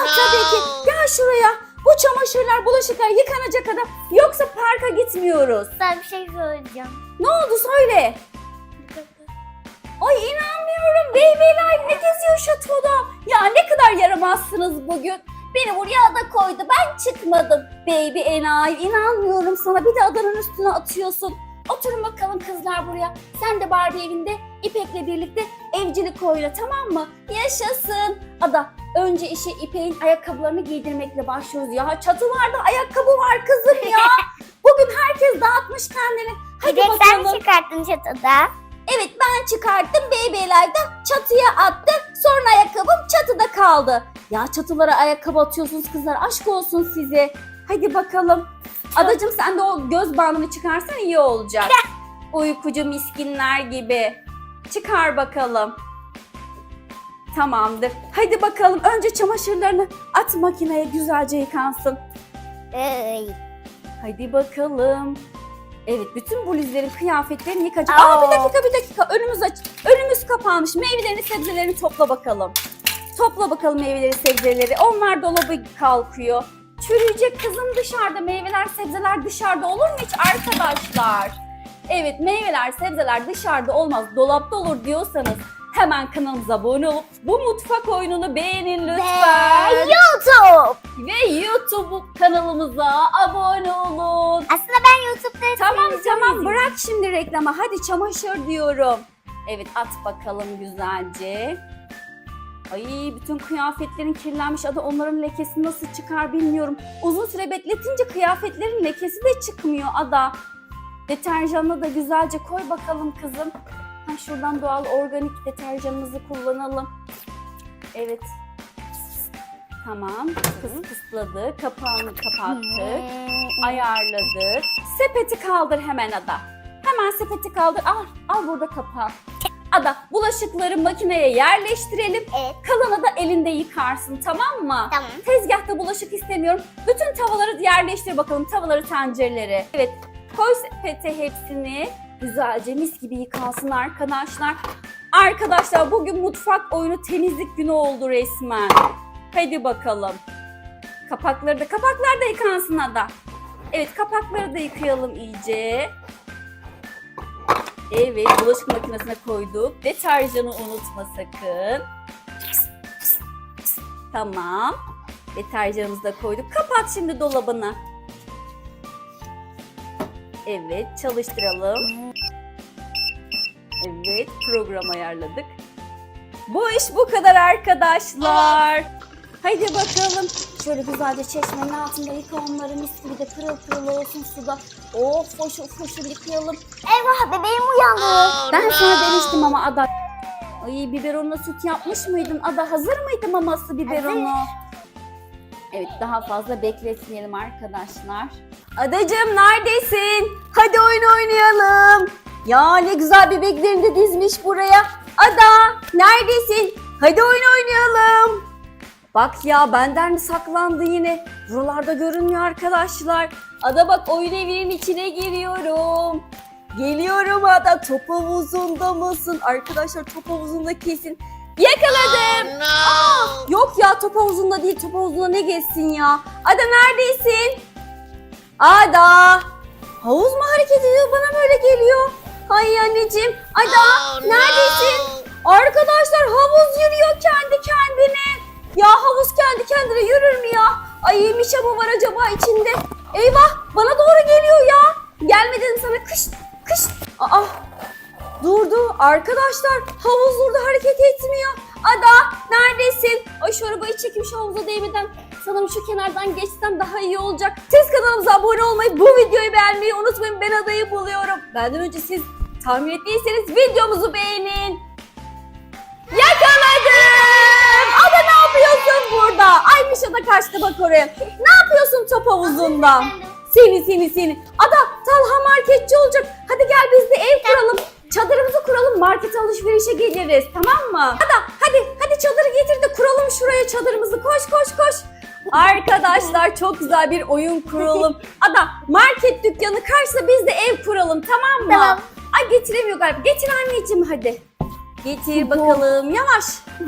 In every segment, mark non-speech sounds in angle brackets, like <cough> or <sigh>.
Ah tabii ki. Gel şuraya. Bu çamaşırlar, bulaşıklar yıkanacak adam. Yoksa parka gitmiyoruz. Sana bir şey söyleyeceğim. Ne oldu söyle. Ay inanmıyorum. Babyler ne geziyor şatoda? Ya ne kadar yaramazsınız bugün. Beni buraya da koydu. Ben çıkmadım. Baby enayi. inanmıyorum sana. Bir de adanın üstüne atıyorsun. Oturun bakalım kızlar buraya. Sen de Barbie evinde İpek'le birlikte evcilik oyna tamam mı? Yaşasın. Ada önce işe İpek'in ayakkabılarını giydirmekle başlıyoruz. Ya çatılarda ayakkabı var kızım ya. <laughs> Bugün herkes dağıtmış kendini. Hadi de bakalım. sen çıkarttın çatıda. Evet ben çıkarttım bebeğler de çatıya attım. Sonra ayakkabım çatıda kaldı. Ya çatılara ayakkabı atıyorsunuz kızlar aşk olsun size. Hadi bakalım. Adacım sen de o göz bandını çıkarsan iyi olacak. Uykucu miskinler gibi. Çıkar bakalım. Tamamdır. Hadi bakalım önce çamaşırlarını at makineye güzelce yıkansın. Ay. Hadi bakalım. Evet bütün bluzlerin kıyafetlerini yıkacak. Aa bir dakika bir dakika önümüz aç. Önümüz kapanmış. Meyvelerini sebzelerini topla bakalım. Topla bakalım meyveleri sebzeleri. Onlar dolabı kalkıyor. Çürüyecek kızım dışarıda. Meyveler sebzeler dışarıda olur mu hiç arkadaşlar? Evet meyveler sebzeler dışarıda olmaz. Dolapta olur diyorsanız hemen kanalımıza abone olup bu mutfak oyununu beğenin lütfen. Ve YouTube. Ve YouTube kanalımıza abone olun. Aslında ben YouTube'da Tamam tamam bırak şimdi reklama. Hadi çamaşır diyorum. Evet at bakalım güzelce. Ay bütün kıyafetlerin kirlenmiş. Adı onların lekesi nasıl çıkar bilmiyorum. Uzun süre bekletince kıyafetlerin lekesi de çıkmıyor Ada. Deterjanla da güzelce koy bakalım kızım. Ha, şuradan doğal organik deterjanımızı kullanalım. Evet. Tamam. Kıs kısladı. Kapağını kapattık ayarladık. Sepeti kaldır hemen Ada. Hemen sepeti kaldır. Al, al burada kapağı. Ada bulaşıkları makineye yerleştirelim. Evet. Kalanı da elinde yıkarsın tamam mı? Tamam. Tezgahta bulaşık istemiyorum. Bütün tavaları yerleştir bakalım tavaları tencereleri. Evet koy sepete hepsini. Güzelce mis gibi yıkansın arkadaşlar. Arkadaşlar bugün mutfak oyunu temizlik günü oldu resmen. Hadi bakalım. Kapakları da kapaklar da yıkansın Ada. Evet kapakları da yıkayalım iyice. Evet bulaşık makinesine koyduk. Deterjanı unutma sakın. Tamam. Deterjanımızı da koyduk. Kapat şimdi dolabını. Evet çalıştıralım. Evet program ayarladık. Bu iş bu kadar arkadaşlar. Haydi bakalım. Şöyle güzelce çeşmenin altında yıka onları mis gibi de pırıl pırıl olsun suda. Of foşur foşur yıkayalım. Eyvah bebeğim uyandı. Ben sana demiştim ama Ada. Ay biberonla süt yapmış mıydın? Ada hazır mıydı maması biberonu? Evet daha fazla bekletmeyelim arkadaşlar. Adacığım neredesin? Hadi oyun oynayalım. Ya ne güzel bebeklerini de dizmiş buraya. Ada neredesin? Hadi oyun oynayalım. Bak ya benden mi saklandı yine? Buralarda görünmüyor arkadaşlar. Ada bak oyun evinin içine giriyorum. Geliyorum Ada top havuzunda mısın? Arkadaşlar top havuzunda kesin. Yakaladım. Aa, yok ya top havuzunda değil top havuzunda ne geçsin ya? Ada neredesin? Ada. Havuz mu hareket ediyor bana böyle geliyor. Ay anneciğim. Ada neredesin? Arkadaşlar havuz yürüyor kendi kendine. Ya havuz kendi kendine yürür mü ya? Ay Mişa mı var acaba içinde? Eyvah bana doğru geliyor ya. Gelmeden sana kış kış. Aa durdu arkadaşlar havuz durdu hareket etmiyor. Ada neredesin? Arabayı çekeyim şu havuza değmeden. Sanırım şu kenardan geçsem daha iyi olacak. Siz kanalımıza abone olmayı, bu videoyu beğenmeyi unutmayın. Ben adayı buluyorum. Benden önce siz tahmin ettiyseniz videomuzu beğenin. Yakaladım! Ada ne yapıyorsun burada? Ay Mişa da kaçtı bak oraya. Ne yapıyorsun top havuzunda? Seni seni seni. Ada Talha marketçi olacak. Hadi gel biz de ev kuralım. Çadırımızı kuralım market alışverişe geliriz tamam mı? Ada hadi hadi çadırı getir de kuralım şuraya çadırımızı. Koş koş koş. Arkadaşlar çok güzel bir oyun kuralım. <laughs> Ada market dükkanı karşısında biz de ev kuralım tamam mı? Tamam. Ay getiremiyor galiba. Getir anneciğim hadi. Getir bakalım yavaş. <laughs>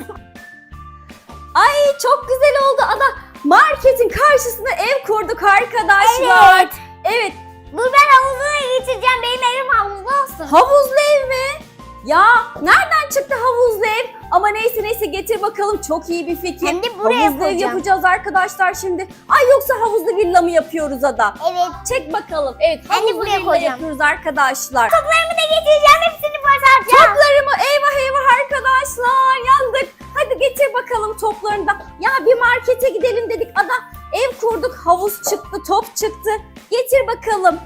Ay çok güzel oldu Ada. Marketin karşısına ev kurduk arkadaşlar. Evet. Evet Bu ben havuzuna getireceğim. Benim evim havuzlu olsun. Havuzlu ev mi? Ya nereden çıktı havuzlu ev? Ama neyse neyse getir bakalım çok iyi bir fikir. Hem de buraya havuzlu ev yapacağız arkadaşlar şimdi. Ay yoksa havuzlu villa mı yapıyoruz Ada? Evet. Çek bakalım. Evet de havuzlu buraya villa koyacağım. yapıyoruz arkadaşlar. Toplarımı da getireceğim. Hepsini boşaltacağım. Toplarımı eyvah eyvah arkadaşlar yandık. Hadi getir bakalım toplarını da. Ya bir markete gidelim dedik Ada. Ev kurduk havuz çıktı top çıktı. Getir bakalım.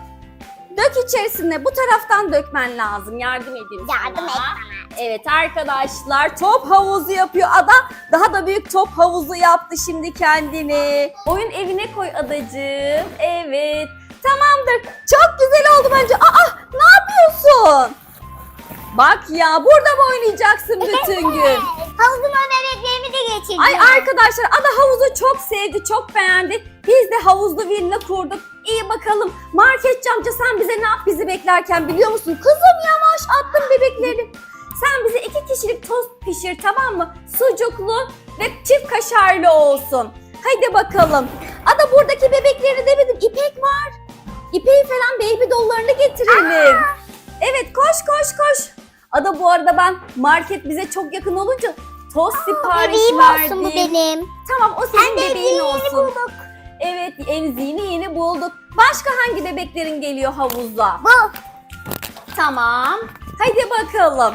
Dök içerisine bu taraftan dökmen lazım. Yardım edeyim Yardım sana. et bana. Evet arkadaşlar top havuzu yapıyor Ada. Daha da büyük top havuzu yaptı şimdi kendini. Oyun evine koy adacığım. Evet. Tamamdır. Çok güzel oldu bence. Aa ne yapıyorsun? Bak ya burada mı oynayacaksın bütün gün? Havuzuma bebeklerimi de getireceğim. Ay arkadaşlar Ada havuzu çok sevdi, çok beğendi. Biz de havuzlu villa kurduk. İyi bakalım. Marketçi amca sen bize ne yap bizi beklerken biliyor musun? Kızım yavaş attım bebekleri. Sen bize iki kişilik tost pişir tamam mı? Sucuklu ve çift kaşarlı olsun. Haydi bakalım. Ada buradaki bebekleri demedim. İpek var. İpeği falan baby dollarını getirelim. Evet koş koş koş. Ada bu arada ben market bize çok yakın olunca tost sipariş Bebeğim verdim. olsun bu benim. Tamam o senin de bebeğin yeni olsun. bulduk. Evet emziğini yeni bulduk. Başka hangi bebeklerin geliyor havuza? Bu. Tamam. Haydi bakalım.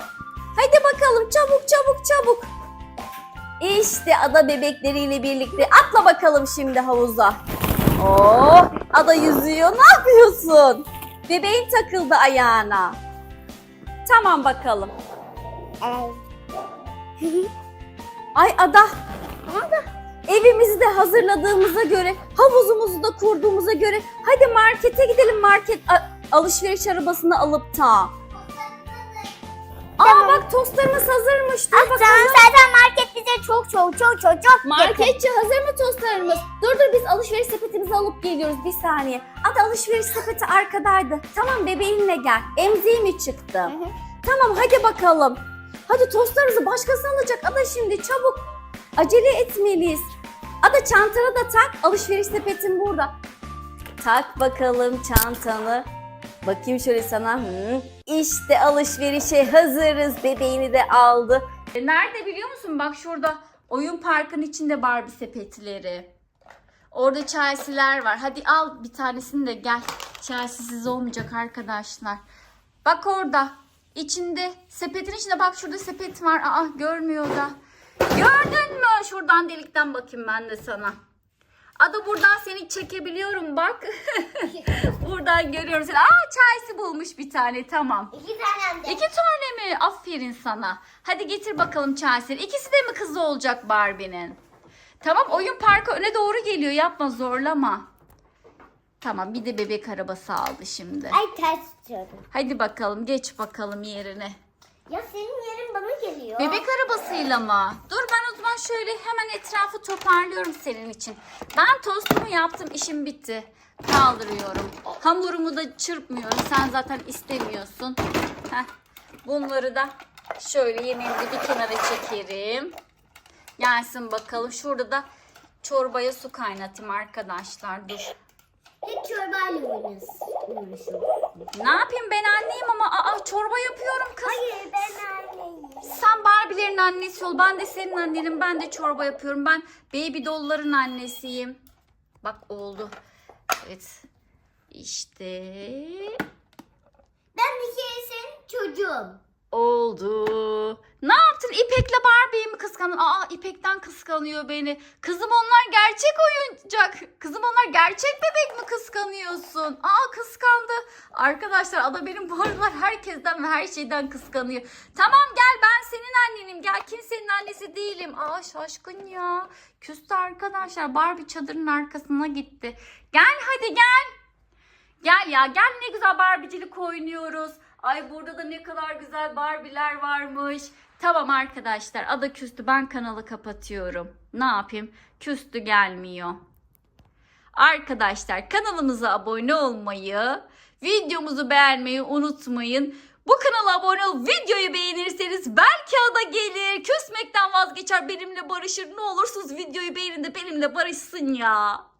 Haydi bakalım çabuk çabuk çabuk. İşte ada bebekleriyle birlikte atla bakalım şimdi havuza. Oh, ada yüzüyor. Ne yapıyorsun? Bebeğin takıldı ayağına. Tamam bakalım. Evet. <laughs> Ay ada. Evimizi de hazırladığımıza göre, havuzumuzu da kurduğumuza göre hadi markete gidelim market alışveriş arabasını alıp ta. Aa bak tostlarımız hazırmış. Dur Ah, bakalım. Tamam zaten market bize çok çok çok çok çok yakın. Marketçi hazır mı tostlarımız? Dur dur biz alışveriş sepetimizi alıp geliyoruz bir saniye. Ada alışveriş sepeti arkadaydı. Tamam bebeğinle gel. Emziği mi çıktı? Hı hı. Tamam hadi bakalım. Hadi tostlarımızı başkası alacak. Ada şimdi çabuk. Acele etmeliyiz. Ada çantana da tak. Alışveriş sepetin burada. Tak bakalım çantanı. Bakayım şöyle sana. Hı. İşte alışverişe hazırız. Bebeğini de aldı. E, Nerede biliyor musun? Bak şurada oyun parkın içinde Barbie sepetleri. Orada Chelsea'ler var. Hadi al bir tanesini de gel. Chelsea'siz olmayacak arkadaşlar. Bak orada. İçinde sepetin içinde bak şurada sepet var. Aa görmüyor da. Gördün mü? Şuradan delikten bakayım ben de sana. Ada buradan seni çekebiliyorum bak. <laughs> buradan görüyorum seni. Aa Chelsea bulmuş bir tane tamam. İki tane de. İki tane mi? Aferin sana. Hadi getir bakalım Chelsea. İkisi de mi kızı olacak Barbie'nin? Tamam oyun parkı öne doğru geliyor. Yapma zorlama. Tamam bir de bebek arabası aldı şimdi. Ay ters tutuyorum. Hadi bakalım geç bakalım yerine. Ya senin yerin bana geliyor. Bebek arabasıyla mı? Dur ben o zaman şöyle hemen etrafı toparlıyorum senin için. Ben tostumu yaptım işim bitti. Kaldırıyorum. Hamurumu da çırpmıyorum. Sen zaten istemiyorsun. Heh. Bunları da şöyle yemeğimizi bir kenara çekerim. Gelsin bakalım. Şurada da çorbaya su kaynatayım arkadaşlar. Dur. Hep çorbayla oynuyorsun. Ne yapayım ben anneyim ama aa çorba yapıyorum kız. Hayır ben anneyim. Sen Barbie'lerin annesi ol. Ben de senin annenim. Ben de çorba yapıyorum. Ben baby doll'ların annesiyim. Bak oldu. Evet. İşte Ben bir kere senin çocuğum. Oldu. Ne yaptın? İpek'le Barbie'yi mi kıskandın? Aa İpek'ten kıskanıyor beni. Kızım onlar gerçek oyuncak. Kızım onlar gerçek bebek mi kıskanıyorsun? Aa kıskandı. Arkadaşlar Ada benim bu aralar herkesten ve her şeyden kıskanıyor. Tamam gel ben senin annenim. Gel kimsenin annesi değilim. Aa şaşkın ya. Küstü arkadaşlar. Barbie çadırın arkasına gitti. Gel hadi gel. Gel ya gel ne güzel Barbie'cilik oynuyoruz. Ay burada da ne kadar güzel Barbie'ler varmış. Tamam arkadaşlar ada küstü ben kanalı kapatıyorum. Ne yapayım? Küstü gelmiyor. Arkadaşlar kanalımıza abone olmayı, videomuzu beğenmeyi unutmayın. Bu kanala abone olup videoyu beğenirseniz belki ada gelir. Küsmekten vazgeçer benimle barışır. Ne olursunuz videoyu beğenin de benimle barışsın ya.